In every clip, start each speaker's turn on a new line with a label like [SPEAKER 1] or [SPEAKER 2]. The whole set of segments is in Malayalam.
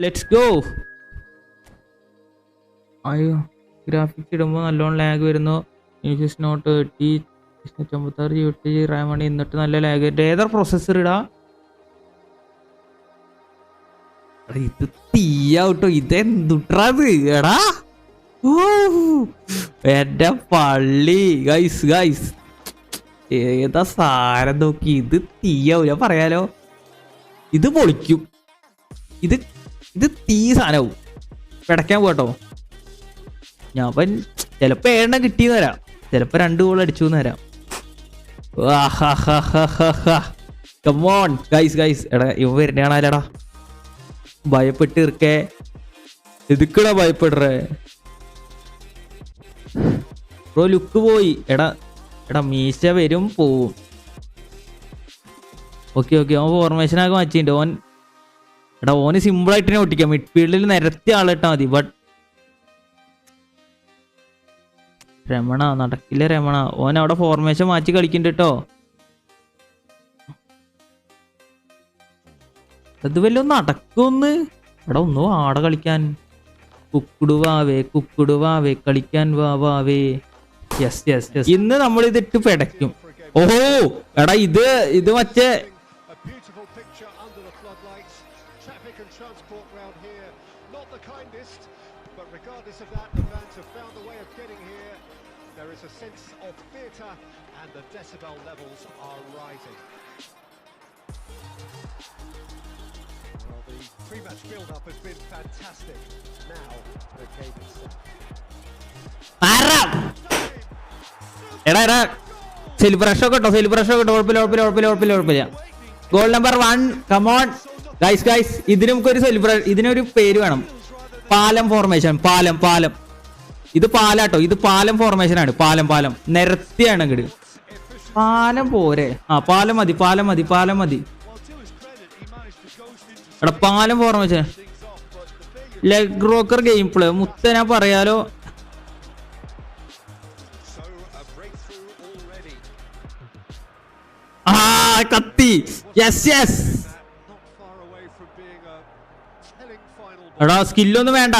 [SPEAKER 1] ലെറ്റ്സ് ഗോ അയ്യോ ഗ്രാഫിക്സ് ഇടുമ്പോൾ നല്ലോണം ലാഗ് വരുന്നു. ഇൻഫ്യൂസ് നോട്ട് ടി അമ്പത്താറ് ജി എട്ട് ജി റാം എന്നിട്ട് നല്ല ലാഗ് ഏതർ പ്രോസസ്സർ ഇടാ? ഇത് തീയാവട്ടോ ഇതെന്തുട്രാത് എടാ. എന്റെ പള്ളി. ഗൈസ് ഗൈസ് ഏതാ സാരം നോക്കി? ഇത് തീയാവും. ഞാൻ പറയാലോ. ഇത് പൊളിക്കും. ഇത് ഇത് തീ സാധനവും. പിടയ്ക്കാൻ പോട്ടോ ഞാൻ ഇപ്പം ചിലപ്പോ ഏഴെണ്ണം കിട്ടിയെന്ന് വരാം. ചിലപ്പോ രണ്ട് ഗോൾ അടിച്ചു എന്ന് വരാം. കമോൺ ഗൈസ് ഗൈസ് എടാ ഇവ വരുന്നതാണല്ലേടാ ഭയപ്പെട്ട് എതുക്കടാ ഭയപ്പെടുറേ. ബ്രോ ലുക്ക് പോയി. എടാ എടാ മീശ വരും പോവും. ഓക്കെ ഓക്കെ ഓൻ ഫോർമേഷനൊക്കെ മാറ്റിണ്ട് ഓൻ എടാ ഓന് സിമ്പിൾ ആയിട്ട് തന്നെ ഒട്ടിക്കാം. മിഡ്ഫീൽഡിൽ നിരത്തി ആളിട്ടാ മതി. ബട്ട് രമണ നടക്കില്ല രമണ. ഓൻ അവിടെ ഫോർമേഷൻ മാറ്റി കളിക്കുന്നുണ്ട് കേട്ടോ അത് വല്ലതും നടക്കൊന്ന്? എടാ ഒന്ന് ആടെ കളിക്കാൻ. കുക്കുടു വാവേ കുക്കുടു വാവേ കളിക്കാൻ വാ വാവേ യെസ് യെസ് യെസ് ഇന്ന് നമ്മൾ ഇതിട്ട് പിടയ്ക്കും. ഓഹോ എടാ ഇത് ഇത് മറ്റേ
[SPEAKER 2] But regardless of that, the fans have found a way of getting here. There is a sense of theatre, and the decibel levels are rising. Well, the pre-match build-up has been fantastic. Now, the
[SPEAKER 1] set. എടാ എടാ സെലിബ്രേഷൻ കേട്ടോ സെലിബ്രേഷൻ കുഴപ്പമില്ല കുഴപ്പമില്ല കുഴപ്പമില്ല കുഴപ്പമില്ല കുഴപ്പമില്ല goal number one come on guys guys ഇതിനും ഒരു സെലിബ്രേ ഇതിനൊരു പേര് വേണം പാലം ഫോർമേഷൻ പാലം പാലം. ഇത് പാലാട്ടോ ഇത് പാലം ഫോർമേഷൻ ആണ്. പാലം പാലം. നിരത്തിയാണ് അങ്ങോട്ട് പാലം പോരെ. ആ പാലം മതി പാലം മതി പാലം മതി. എടാ പാലം formation leg rocker game play മുത്തനാ പറയാലോ. ആ കത്തി. യെസ് യെസ് എടാ സ്കില്ലൊന്നും വേണ്ട.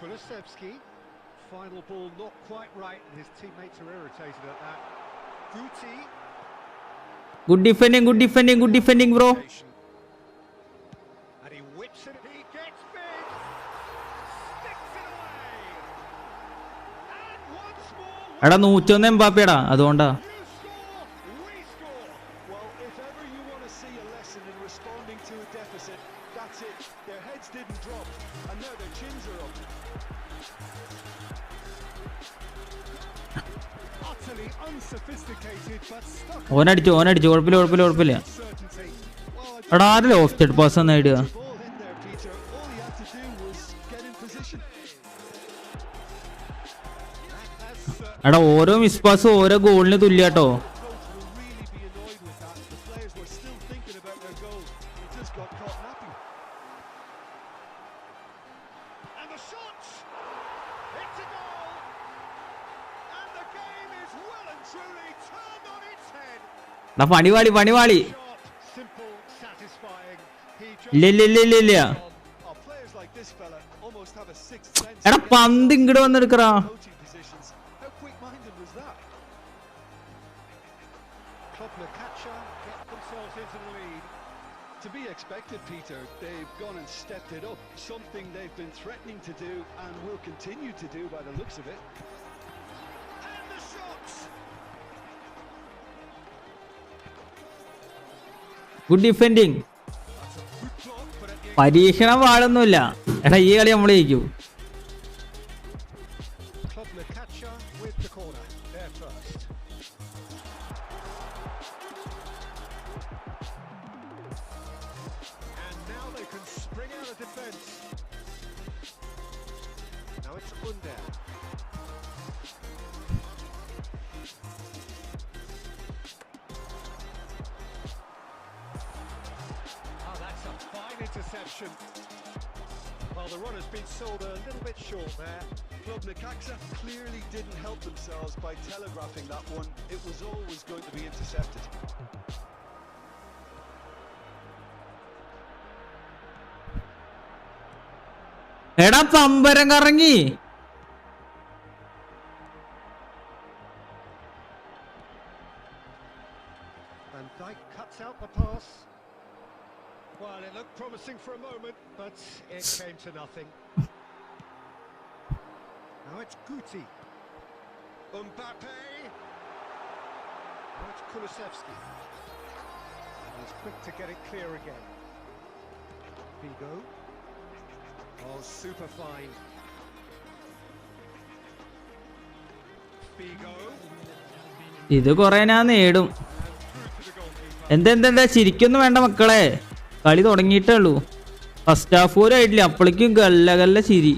[SPEAKER 2] Kulusevski, final ball not quite right, and his teammates are irritated at that. Guti,
[SPEAKER 1] Good defending, good defending, good defending, bro.
[SPEAKER 2] and he whips it. He gets big, sticks it away, and once more.
[SPEAKER 1] എടാ നൂറ്റൊന്ന് എംബാപ്പിയടാ അതുകൊണ്ടാ ഓനടിച്ചു ഓനടിച്ചു. കുഴപ്പമില്ല കുഴപ്പമില്ല കുഴപ്പമില്ല. എടാ
[SPEAKER 2] ആരല്ല ഓഫ് സൈഡ് പേഴ്സൺ നേടുക
[SPEAKER 1] എടാ ഓരോ മിസ് പാസ് ഓരോ ഗോളിന് തുല്യാട്ടോ.
[SPEAKER 2] Club Lukacha get themselves into the lead. To be expected, Peter, they've gone and stepped it up. Something they've been threatening to do and will continue to do by the looks of it. Good defending
[SPEAKER 1] പരീക്ഷണം പാടൊന്നുമില്ല എടാ ഈ കളി നമ്മൾ ജയിക്കും.
[SPEAKER 2] interception. Well, the run has been sold a little bit short there.
[SPEAKER 3] Club Necaxa clearly didn't help themselves by telegraphing that one. It was always going to be intercepted.
[SPEAKER 1] എടാ പമ്പരം കറങ്ങി
[SPEAKER 2] And Dyke cuts out the pass. Well, it looked promising for a moment, but it came to nothing. Now it's Guti. Mbappe. Now it's Kulusevski. And he's quick to get it clear again. Vigo. Oh, super fine. Figo.
[SPEAKER 1] ഇത് കൊറേ ഞാൻ നേടും. എന്തെന്താ ചിരിക്കൊന്നും വേണ്ട മക്കളെ കളി തുടങ്ങിയിട്ടേ ഉള്ളൂ. ഫസ്റ്റ് ഹാഫ് പോലും ആയിട്ടില്ല. അപ്പോഴേക്കും ഗല്ല ഗല്ല ചിരി.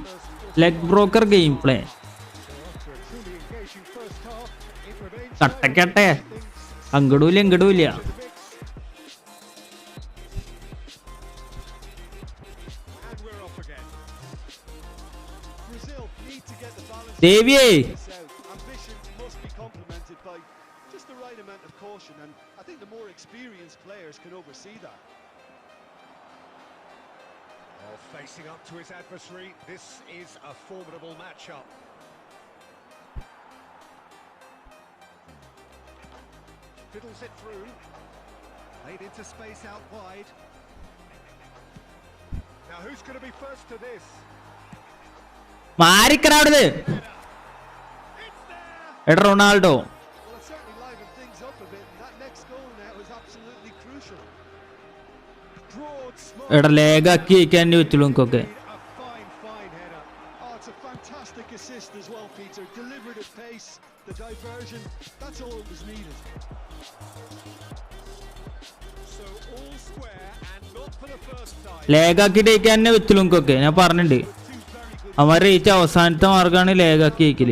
[SPEAKER 1] ലെഗ് ബ്രോക്കർ ഗെയിം പ്ലേ കട്ടക്കട്ടെ
[SPEAKER 3] അങ്ങടൂല അങ്ങടൂല
[SPEAKER 1] ദേവിയെ.
[SPEAKER 2] Oh, facing up to his adversary, this is a formidable matchup. Fiddles it through. Laid into space out wide. Now who's going to be first to this?
[SPEAKER 1] മാറിക്കറ അവിടുന്ന്
[SPEAKER 2] It's there!
[SPEAKER 1] എടാ റൊണാൾഡോ Not ആക്കി ജയിക്കാൻ പറ്റുള്ളൂ എനിക്കൊക്കെ ലേഗാക്കി ജയിക്കാൻ തന്നെ പറ്റുള്ളൂ എനിക്കൊക്കെ ഞാൻ പറഞ്ഞിട്ടുണ്ട്. അവന്മാരെ ജയിച്ച അവസാനത്തെ മാർഗമാണ് ലേഗാക്കി
[SPEAKER 3] വയ്ക്കൽ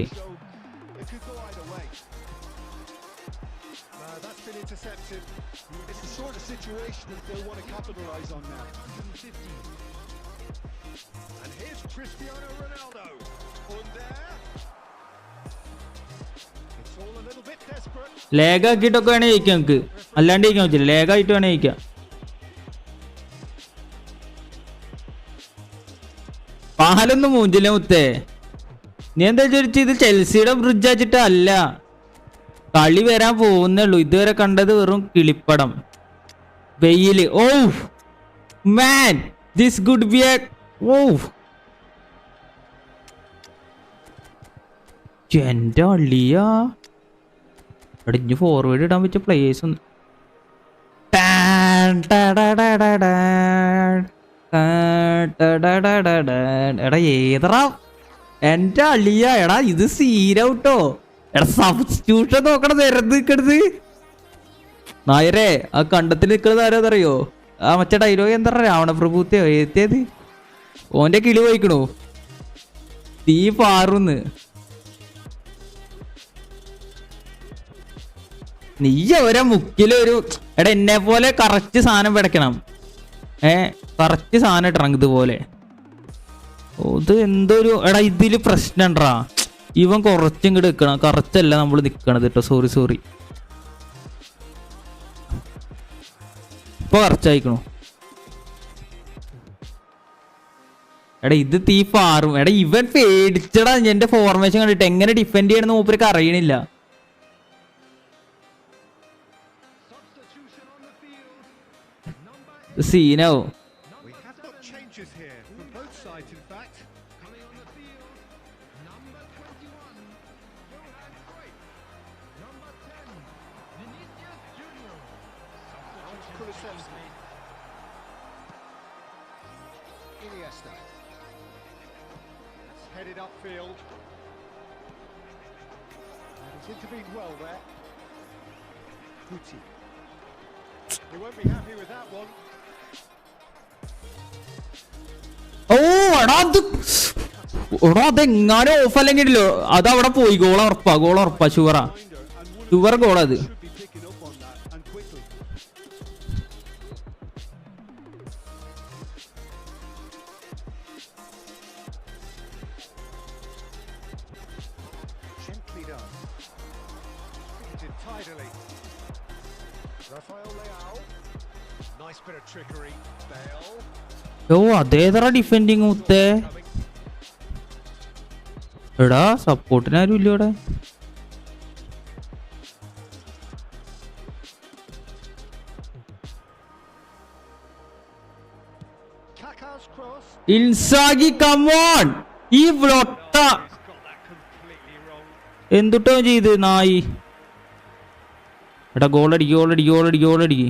[SPEAKER 3] situation that they want to capitalize on now.
[SPEAKER 2] And here's Cristiano Ronaldo. Under. It's all a little bit desperate.
[SPEAKER 1] ലേഗാക്കിയിട്ടൊക്കെ വേണേ ജയിക്കാം നമുക്ക് അല്ലാണ്ട് ജയിക്കാൻ പറ്റില്ല ലേഗായിട്ട് വേണേ ജയിക്കാം പാലൊന്നും മൂഞ്ചില്ല മുത്തേ നീ എന്താ ചോദിച്ചു ഇത് ചെൽസിയുടെ ബ്രിഡ്ജ് അല്ല കളി വരാൻ പോകുന്നേ ഉള്ളൂ ഇതുവരെ കണ്ടത് വെറും കിളിപ്പടം വെയിൽ oh man this good B oh എന്റെ അള്ളിയാ അടിഞ്ഞ് ഫോർവേഡ് ഇടാൻ പറ്റിയ പ്ലേയേഴ്സ് ഒന്ന്. എടാ ഏതറാ എന്റെ അളിയ എടാ ഇത് സീരൗട്ടോ എടാ സബ്സ്റ്റിറ്റ്യൂഷൻ നോക്കണം നിരന്ന് നിക്കണത് നായരെ ആ കണ്ടത്തിൽ നിൽക്കുന്നത് ആരോന്നറിയോ? ആ മറ്റേ ഡയലോഗ് എന്താ രാവണപ്രഭുത്തെയോ? ഏത്തേത്? ഓന്റെ കിളി പോയിക്കണോ. തീ പാറുന്ന്. നീ ഒരേ മുക്കിലൊരു എടാ എന്നെ പോലെ കറക്റ്റ് സാധനം പിടയ്ക്കണം. ഏ കറക്റ്റ് സാധനം ഇടണം ഇതുപോലെ. ഇത് എന്തൊരു എടാ ഇതിൽ പ്രശ്നണ്ടാ. ഇവൻ കുറച്ചും ഇങ്ങോട്ട് നിൽക്കണം കറച്ചല്ല നമ്മൾ നിൽക്കണത് കേട്ടോ സോറി സോറി ഇപ്പൊ കറക്റ്റ് എടാ ഇത് തീ പാറും. എടാ ഇവൻ പേടിച്ചടാ എന്റെ ഫോർമേഷൻ കണ്ടിട്ട് എങ്ങനെ ഡിഫെൻഡ് ചെയ്യണമെന്ന് മൂപ്പർക്ക് അറിയണില്ല സീനാവും.
[SPEAKER 2] Kulusevski. Iniesta. Headed upfield. And he's intervened well there. Guti. He won't be happy with that one.
[SPEAKER 1] ഓ എടാ അത് എടാ അതെങ്ങാനും ഓഫ് അല്ലെങ്കിലോ അത് അവിടെ പോയി ഗോൾ ഉറപ്പാ ഗോൾ ഉറപ്പാ ഷുവറാ ഷുവർ ഗോൾ ഓ അതേതറ ഡിഫെൻഡിങ് മുത്തേ. എടാ സപ്പോർട്ടിനാരും ഇല്ല ഇവിടെ. ഇൻസാഗി കമോൺ ഈ വ്ളൊട്ട. എന്തുട്ടോ ചെയ്ത്? നായി. എടാ ഗോളടിക്ക് ഗോളടിക്ക് ഗോളടിക്ക് ഗോളടിക്ക്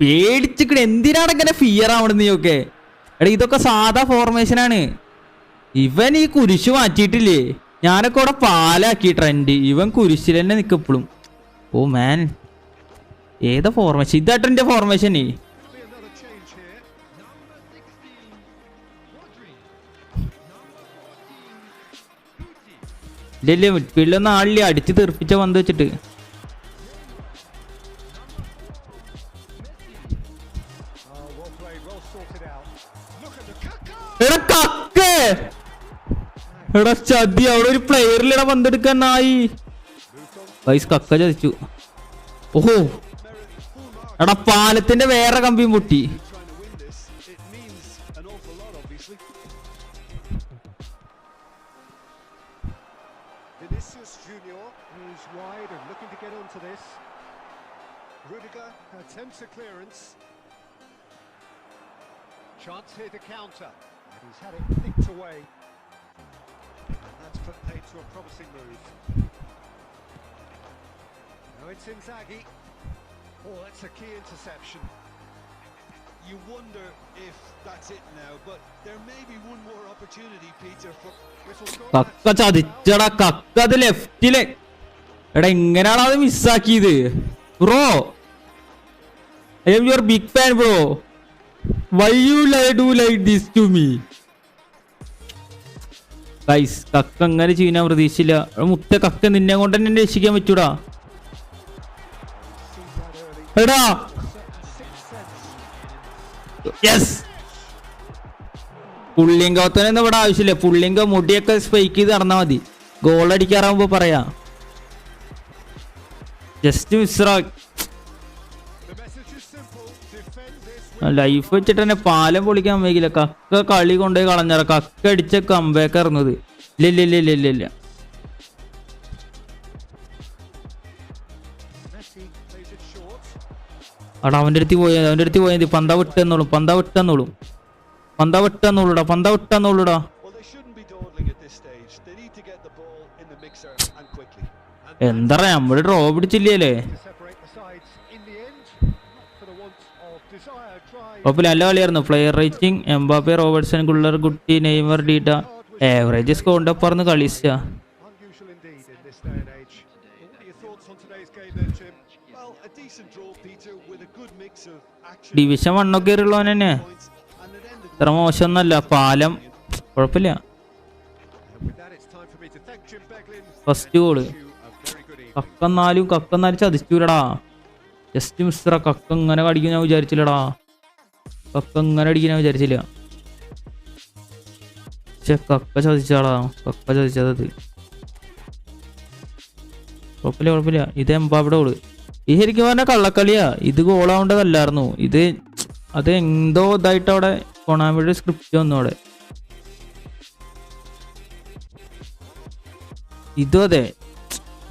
[SPEAKER 1] പേടിച്ചിക്കണ. എന്തിനാണ് ഇങ്ങനെ ഫിയർ ആവണത് നീയൊക്കെ? എടാ ഇതൊക്കെ സാധാ ഫോർമേഷൻ ആണ്. ഇവൻ ഈ കുരിശ് മാറ്റിയിട്ടില്ലേ? ഞാനൊക്കെ ഇവിടെ പാലാക്കി ട്രെൻഡ് ഇവൻ കുരിശിൽ തന്നെ നിൽക്കപ്പോഴും ഓ മാൻ ഏതാ ഫോർമേഷൻ ഇതാട്ടോ എന്റെ
[SPEAKER 2] ഫോർമേഷൻ.
[SPEAKER 1] ഇല്ലല്ലേ മിഡ്ഫീൽഡിലൊന്നും ആളില്ലേ. അടിച്ച് തെറിപ്പിച്ച പന്ത് വെച്ചിട്ട്. എടാ ചതി അവിടെ ഒരു പ്ലെയറിൽ ഇട പന്തെടുക്കാനായി. വൈസ് കക്ക ചതിച്ചു. ഓഹോ. എടാ പാലത്തിന്റെ വേറെ കമ്പിയും പൊട്ടി.
[SPEAKER 2] Chance here to counter. And he's had it picked away. And that's put paid to a promising move. Now it's Inzaghi. Oh, that's a key interception.
[SPEAKER 3] You wonder if that's it now, but there may be one more opportunity, Peter, for
[SPEAKER 2] Whistle's gone.
[SPEAKER 1] കക്ക ചതിച്ചടാ കക്ക അത് ലെഫ്റ്റില് എടാ എങ്ങനെയാണ് അത് മിസ്സാക്കിയത് bro I am your big fan bro why you lie do like this to me Guys കക്ക അങ്ങനെ ചെയ്യാൻ പ്രതീക്ഷിച്ചില്ല. മുത്ത കക്ക നിന്നെ കൊണ്ട് തന്നെ രക്ഷിക്കാൻ പറ്റൂടാ. എടാ. യെസ് പുള്ളിങ്കോത്തനൊന്നും ഇവിടെ ആവശ്യമില്ല. പുള്ളിങ്ക മുടിയൊക്കെ സ്പൈക്ക് ചെയ്ത് നടന്നാ മതി. ഗോൾ അടിക്കാറാകുമ്പോ പറയാ. ജസ്റ്റ് മിസ്റ ലൈഫ് വെച്ചിട്ട് തന്നെ പാലം പൊളിക്കാൻ വൈകില്ല. കക്ക കളി കൊണ്ടുപോയി കളഞ്ഞറ കക്ക അടിച്ച കമ്പേക്ക് ഇറങ്ങുന്നത്.
[SPEAKER 2] ഇല്ലില്ലില്ലില്ലില്ല.
[SPEAKER 1] അവിടെ അവന്റെ അടുത്ത് പോയി അവന്റെ അടുത്ത് പോയത് പന്ത വിട്ടെന്നോളും പന്ത വിട്ടെന്നോളും. പന്ത വിട്ടെന്നോളൂടാ പന്ത വിട്ടെന്നോളൂടാ.
[SPEAKER 3] എന്താ പറയാ നമ്മൾ draw dawdling at this stage. They need to get the ball in the mixer and quickly.
[SPEAKER 2] And
[SPEAKER 1] എന്താ നമ്മൾ ഡ്രോ പിടിച്ചില്ലേ
[SPEAKER 2] to separate the sides in the end, not for the want of
[SPEAKER 1] ഒപ്പം നല്ല കളിയായിരുന്നു പ്ലെയർ റേറ്റിംഗ് എംബാപ്പി റോബർട്സൺ കുള്ളർ കുട്ടി നെയ്മർ ഡീറ്റ ഏവറേജ് സ്കോണ്ട് അപ്പറന്ന് കളിച്ച ഡിവിഷൻ വണ്ണൊക്കെ ഉള്ളവൻ തന്നെ. ഇത്ര മോശമൊന്നല്ല പാലം കുഴപ്പമില്ല. ഫസ്റ്റ്
[SPEAKER 2] ഗോൾ
[SPEAKER 1] കക്കന്നാലും കക്കന്നാലും ചതിച്ചൂലടാ. ജസ്റ്റ് മിസ്റ്റർ കക്ക ഇങ്ങനെ കടിക്കും ഞാൻ വിചാരിച്ചില്ലടാ. കക്ക ഇങ്ങനെ അടിക്കാൻ വിചാരിച്ചില്ല. പക്ഷെ കക്ക ചതിച്ചാടാ കക്ക ചതിച്ചത് കുഴപ്പമില്ല കുഴപ്പമില്ല. ഇത് എമ്പാവിടെ ഗോൾ ഈ ശരിക്കും പറഞ്ഞാൽ കള്ളക്കളിയാ. ഇത് ഗോളാവേണ്ടതല്ലായിരുന്നു ഇത് അത് എന്തോ ഇതായിട്ട് അവിടെ കൊണാമിയുടെ സ്ക്രിപ്റ്റ് വന്നു അവിടെ. ഇതും അതെ.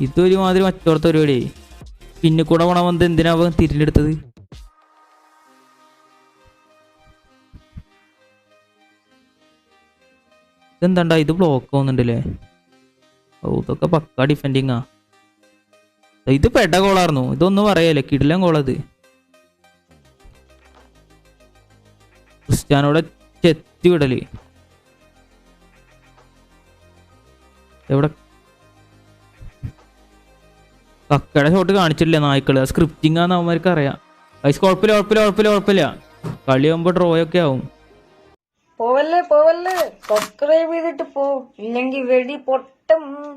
[SPEAKER 1] ഇതൊരുമാതിരി മറ്റോടത്ത പരിപാടി. പിന്നെ കൂടെ പോണ വന്നത് എന്തിനാ തിരിഞ്ഞെടുത്തത് ഇതെന്താണ്ടാ? ഇത് ബ്ലോക്ക് ആവുന്നുണ്ടല്ലേ? ഓ ഇതൊക്കെ പക്ക ആ. ഇത് പെട്ട ഗോളായിരുന്നു ഇതൊന്നും പറയല്ലേ കിടിലൻ ഗോളത് ക്രിസ്ത്യാനോടെ ചെത്തി വിടൽ. എവിടെ? കക്കയുടെ ഷോട്ട് കാണിച്ചിട്ടില്ല നായ്ക്കൾ? സ്ക്രിപ്റ്റിംഗ് ആണെന്ന് അവന്മാർക്ക് അറിയാം. കുഴപ്പമില്ല കുഴപ്പമില്ല കുഴപ്പമില്ല കുഴപ്പമില്ല. ഡ്രോയൊക്കെ ആവും.
[SPEAKER 4] പോവല്ലേ പോവല്ലേ. സബ്സ്ക്രൈബ് ചെയ്തിട്ട് പോ. ഇല്ലെങ്കിൽ വെടി പൊട്ടും.